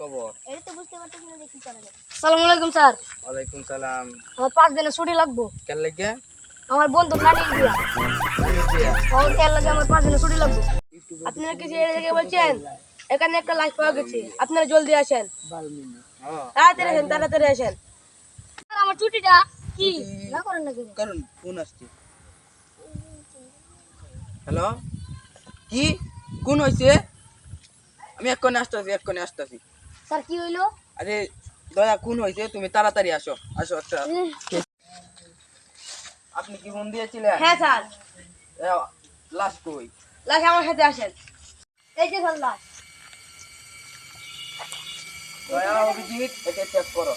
খবর? এটা তো বুঝতে পারতেছি না দেখি চলে সালাম আলাইকুম স্যার। ওয়ালাইকুম সালাম। আমার পাঁচ দিনের ছুটি লাগবো। কেন লাগে? আমার বন্ধু নানি দিয়া আমার এর লাগে আমার পাঁচ দিনের ছুটি লাগবো? আপনারা কিছু এই জায়গায় বলছেন? এখানে একটা লাইফ পাওয়া গেছে। আপনারা জলদি আসেন। তাড়াতাড়ি আসেন তাড়াতাড়ি আসেন। আমার ছুটিটা কি? না করেন না কারণ ফোন আসছে। হ্যালো? কি? কোন হয়েছে আমি এক্ষণে আসতেছি এক্ষণে আসতেছি। স্যার কি হইল? আরে দাদা খুন হয়েছে তুমি তাড়াতাড়ি আসো। আসো আচ্ছা। আপনি কি ফোন দিয়েছিলেন? হ্যাঁ স্যার। লাশ কই? লাশ আমার সাথে আসেন। এই যে স্যার লাশ। দয়া অভিজিৎ এটা চেক করো।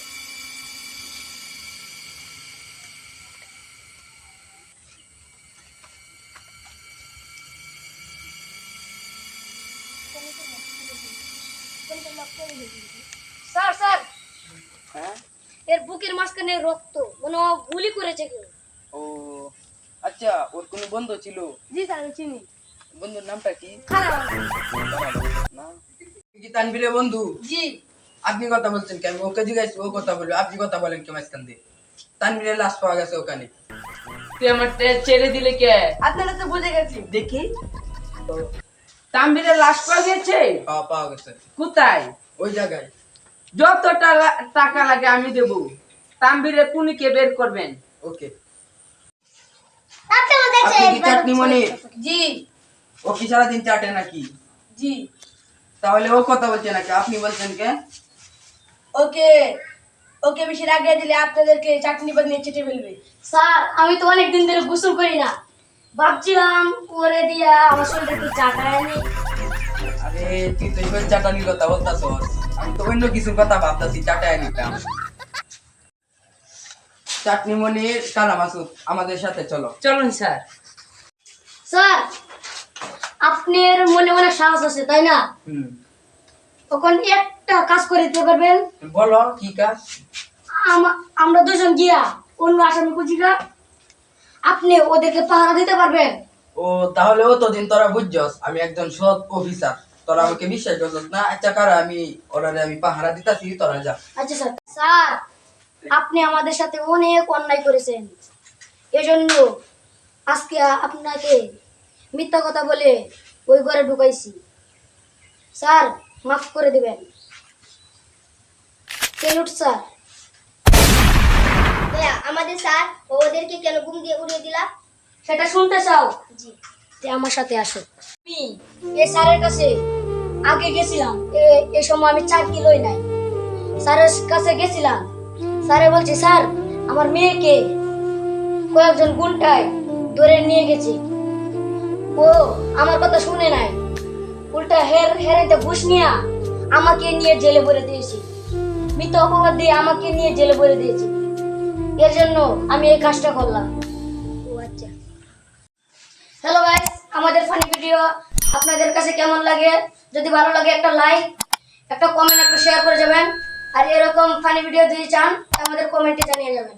Sir sir! হ্যাঁ? এর বুকের মাঝখানে রক্ত মানে ও গুলি করেছে কেউ। ও আচ্ছা ওর কোনো বন্ধু ছিল? জি স্যার আমি চিনি। বন্ধুর নামটা কি? কি বন্ধু? জি। আপনি কথা বলছেন কি আমি ওকে জিজ্ঞাসা ও কথা বলবে আপনি কথা বলেন কি মাঝখান দিয়ে। তানবীরের লাশ পাওয়া গেছে ওখানে। তুই আমার টে- ছেড়ে দিলে কে? আপনারা তো বুঝে গেছি। দেখি। তাম্বিরের লাশ পাওয়া গেছে? পাওয়া পাওয়া গেছে। কোথায়? ওই জায়গায়। যত টাকা- লাগে আমি দেবো। তাম্বিরের পুনিকে বের করবেন। ওকে। আপনি আমাদের আপনি কি চাটনি জি। ও কি সারাদিন চাটে নাকি? জি। তাহলে ও কথা বলছে নাকি? আপনি বলছেন কে? ওকে ওকে বেশি রাগিয়ে দিলে আপনাদেরকে চাটনি বাদ নিয়ে চেটে ফেলবে। স্যার আমি তো অনেক দিন ধরে গোসল করি না। ভাবছিলাম করে দিয়া আমার শরীরটা একটু চাটায় নি আরে তুই তো এবার চাটানির কথা বলতাছ আমি তো অন্য কিছুর কথা ভাবতাছি চাটায় নিতাম। চাটনি মনে কানা মাসুদ আমাদের সাথে চলো। চলুন স্যার। স্যার আপনার মনে অনেক সাহস আছে তাই না? হুম। তখন একটা কাজ করে দিতে পারবেন? বলো কি কাজ? আমরা দুজন গিয়া অন্য আসামি কুচিকা আপনি ওদেরকে পাহারা দিতে পারবেন? ও, তাহলে ও তো তোরা বুঝছস, আমি একজন সৎ অফিসার তোরা আমাকে বিশ্বাস করছস না? আচ্ছা কারা? আমি ওরা আমি পাহারা দিতাছি, তোরা যা। আচ্ছা স্যার। স্যার, আপনি আমাদের সাথে অনেক অন্যায় করেছেন। এজন্য আজকে আপনাকে মিথ্যা কথা বলে ওই ঘরে ঢুকাইছি। স্যার, মাফ করে দিবেন। Salute sir? আমাদের স্যার ওদেরকে কেন ঘুম দিয়ে উড়িয়ে দিলা? সেটা শুনতে চাও? জি। আমার সাথে আসো। আমি এই স্যারের কাছে আগে গেছিলাম। এ- এ সময় আমি চার কিলোই নাই। স্যারের কাছে গেছিলাম। স্যারে বলছে স্যার আমার মেয়েকে কয়েকজন গুন্টায় ধরে নিয়ে গেছে। ও আমার কথা শুনে নাই। উল্টা হের হেরেতে ঘুষ নিয়ে আমাকে নিয়ে জেলে ভরে দিয়েছে। মিথ্যা অপবাদ দিয়ে আমাকে নিয়ে জেলে ভরে দিয়েছে। এর জন্য আমি এই কাজটা করলাম। ভিডিও আপনাদের কাছে কেমন লাগে? যদি ভালো লাগে, একটা লাইক একটা কমেন্ট একটা শেয়ার করে যাবেন। আর এরকম ফানি ভিডিও যদি চান, আমাদের কমেন্টে জানিয়ে যাবেন।